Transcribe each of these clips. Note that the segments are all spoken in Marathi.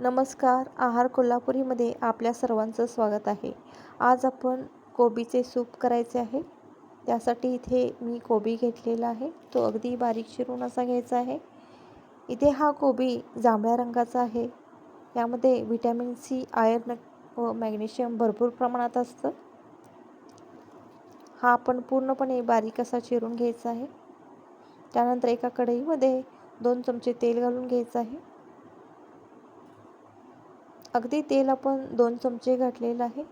नमस्कार आहार कोल्हापुरीमध्ये आपल्या सर्वांचं स्वागत आहे. आज आपण कोबीचे सूप करायचे आहे. त्यासाठी इथे मी कोबी घेतलेला आहे. तो अगदी बारीक चिरून असा घ्यायचा आहे. इथे हा कोबी जांभळ्या रंगाचा आहे. यामध्ये व्हिटॅमिन सी आयर्न व मॅग्नेशियम भरपूर प्रमाणात असतं. हा आपण पूर्णपणे बारीक असा चिरून घ्यायचा आहे. त्यानंतर एका कढईमध्ये दोन चमचे तेल घालून घ्यायचं आहे. अगदी तेल आपण दोन चमचे घातलेलं आहे.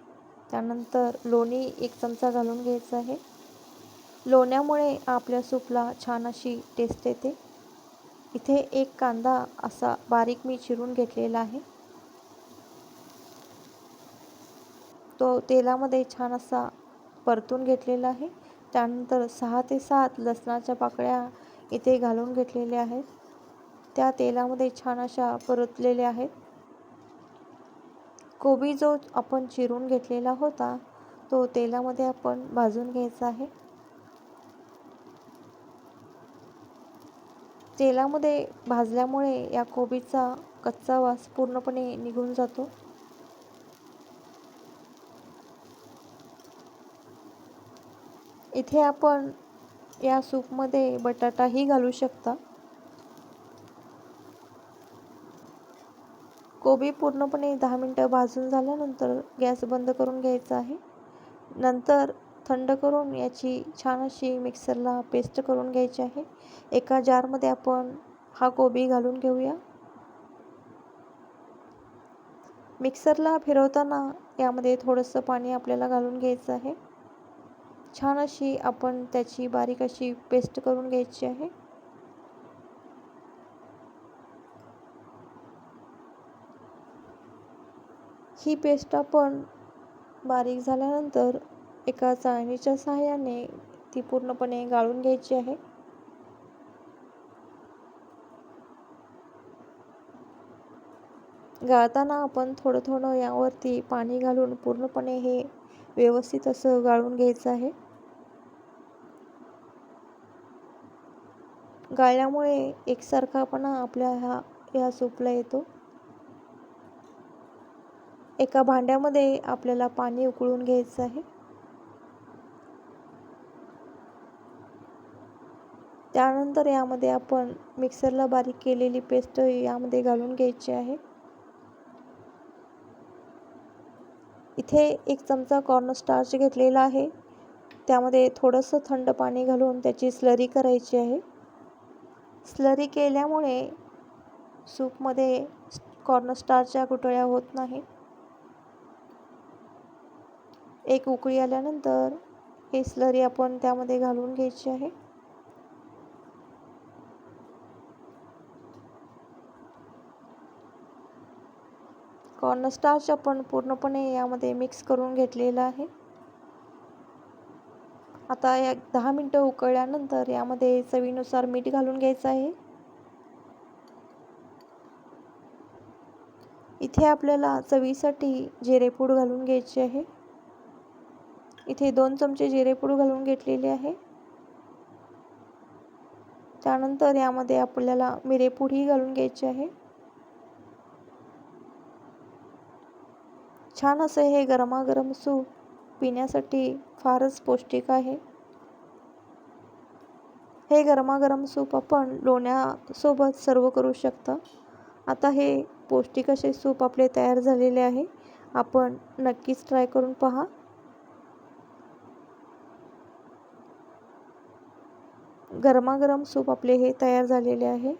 त्यानंतर लोणी एक चमचा घालून घ्यायचं आहे. लोण्यामुळे आपल्या सूपला छान अशी टेस्ट येते. इथे एक कांदा असा बारीक मी चिरून घेतलेला आहे. तो तेलामध्ये छान असा परतून घेतलेला आहे. त्यानंतर सहा ते सात लसणाच्या पाकळ्या इथे घालून घेतलेल्या आहेत. त्या तेलामध्ये छान अशा परतलेल्या आहेत. कोबी जो आपण चिरून घेतलेला होता तो तेलामध्ये आपण भाजून घ्यायचा आहे. तेलामध्ये भाजल्यामुळे या कोबीचा कच्चा वास पूर्णपणे निघून जातो. इथे आपण या सूपमध्ये बटाटाही घालू शकता. कोबी पूर्णपणे दहा मिनटं भाजून झाल्यानंतर गॅस बंद करून घ्यायचा आहे. नंतर थंड करून याची छान अशी मिक्सरला पेस्ट करून घ्यायची आहे. एका जारमध्ये आपण हा कोबी घालून घेऊया. मिक्सरला फिरवताना यामध्ये थोडंसं पाणी आपल्याला घालून घ्यायचं आहे. छान अशी आपण त्याची बारीक अशी पेस्ट करून घ्यायची आहे. ही पेस्ट आपण बारीक झाल्यानंतर एका चाळणीच्या सहाय्याने ती पूर्णपणे गाळून घ्यायची आहे. गाळताना आपण थोडं थोडं यावरती पाणी घालून पूर्णपणे हे व्यवस्थित असं गाळून घ्यायचं आहे. गाळल्यामुळे एकसारखापणा आपल्या ह्या ह्या सूपला येतो. एका भांड्यामध्ये आपल्याला पाणी उकळून घ्यायचं आहे. त्यानंतर यामध्ये आपण मिक्सरला बारीक केलेली पेस्ट यामध्ये घालून घ्यायची आहे. इथे एक चमचा कॉर्नस्टार्च घेतलेला आहे. त्यामध्ये थोडंसं थंड पाणी घालून त्याची स्लरी करायची आहे. स्लरी केल्यामुळे सूपमध्ये कॉर्नस्टारच्या गुटळ्या होत नाही. एक उकळी आल्यानंतर हे स्लरी आपण त्यामध्ये घालून घ्यायची आहे. कॉर्नस्टार्च आपण पूर्णपणे यामध्ये मिक्स करून घेतलेलं आहे. आता या दहा मिनटं उकळल्यानंतर यामध्ये चवीनुसार मीठ घालून घ्यायचं आहे. इथे आपल्याला चवीसाठी जिरेपूड घालून घ्यायची आहे. इथे दोन चमचे जिरेपूड घालून घेतलेले आहे. त्यानंतर यामध्ये आपल्याला मिरेपूडही घालून घ्यायची आहे. छान असं हे गरमागरम सूप पिण्यासाठी फारच पौष्टिक आहे. हे गरमागरम सूप आपण लोण्यासोबत सर्व करू शकता. आता हे पौष्टिक असे सूप आपले तयार झालेले आहे. आपण नक्कीच ट्राय करून पहा. गरमागरम सूप आपले हे तयार झालेले आहे.